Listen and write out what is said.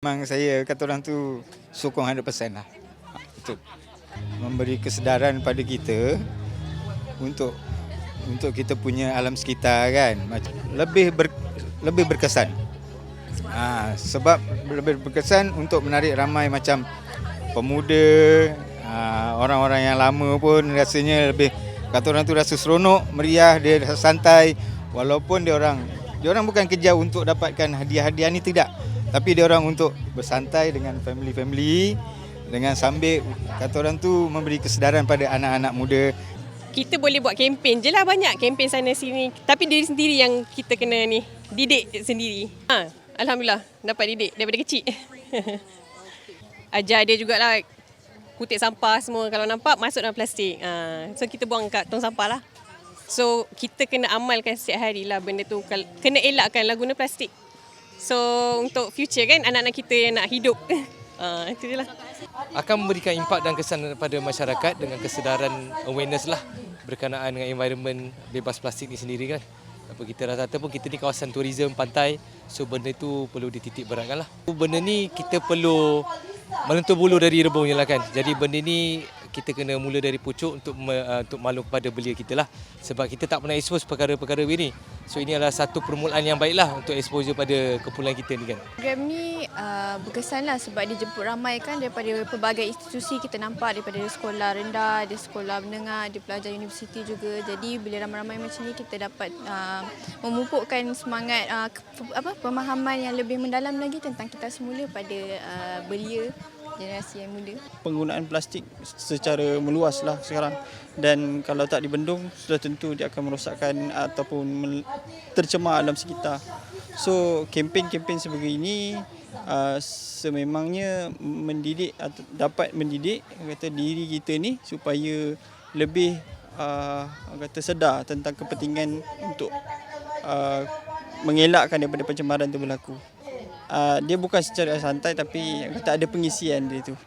Memang saya kata orang tu sokong 100% lah. Untuk memberi kesedaran pada kita untuk untuk kita punya alam sekitar kan. Lebih ber, lebih berkesan. Ha, sebab lebih berkesan untuk menarik ramai macam pemuda, ha, orang-orang yang lama pun rasanya lebih kata orang tu rasa seronok, meriah, dia rasa santai walaupun dia orang dia orang bukan kerja untuk dapatkan hadiah-hadiah ni tidak. Tapi dia orang untuk bersantai dengan family-family dengan sambil kata orang tu memberi kesedaran pada anak-anak muda. Kita boleh buat kempen je lah banyak kempen sana sini. Tapi diri sendiri yang kita kena ni didik sendiri. Ha, Alhamdulillah dapat didik daripada kecil. Ajar dia jugalah kutip sampah semua kalau nampak masuk dalam plastik. Ha, so kita buang kat tong sampah lah. So kita kena amalkan setiap hari lah benda tu. Kena elakkan lah guna plastik. So untuk future kan anak-anak kita yang nak hidup. Ha, itu je lah. akan memberikan impak dan kesan kepada masyarakat dengan kesedaran awareness lah berkenaan dengan environment bebas plastik ni sendiri kan. Apa kita rata-rata pun kita ni kawasan tourism pantai so benda tu perlu dititik beratkan lah. Benda ni kita perlu menentu bulu dari rebungnya lah kan. Jadi benda ni kita kena mula dari pucuk untuk uh, untuk maklum kepada belia kita lah. Sebab kita tak pernah expose perkara-perkara begini. So ini adalah satu permulaan yang baik lah untuk exposure pada kepulauan kita ni kan. Program ni uh, berkesan lah sebab dia jemput ramai kan daripada pelbagai institusi kita nampak daripada sekolah rendah, ada sekolah menengah, ada pelajar universiti juga. Jadi bila ramai-ramai macam ni kita dapat uh, memupukkan semangat uh, apa pemahaman yang lebih mendalam lagi tentang kita semula pada uh, belia generasi yang muda. penggunaan plastik secara meluas lah sekarang dan kalau tak dibendung sudah tentu dia akan merosakkan ataupun tercemar alam sekitar. So kempen-kempen sebegini uh, sememangnya mendidik atau dapat mendidik kata diri kita ni supaya lebih uh, kata sedar tentang kepentingan untuk uh, mengelakkan daripada pencemaran itu berlaku. Uh, dia bukan secara santai tapi kata ada pengisian dia tu.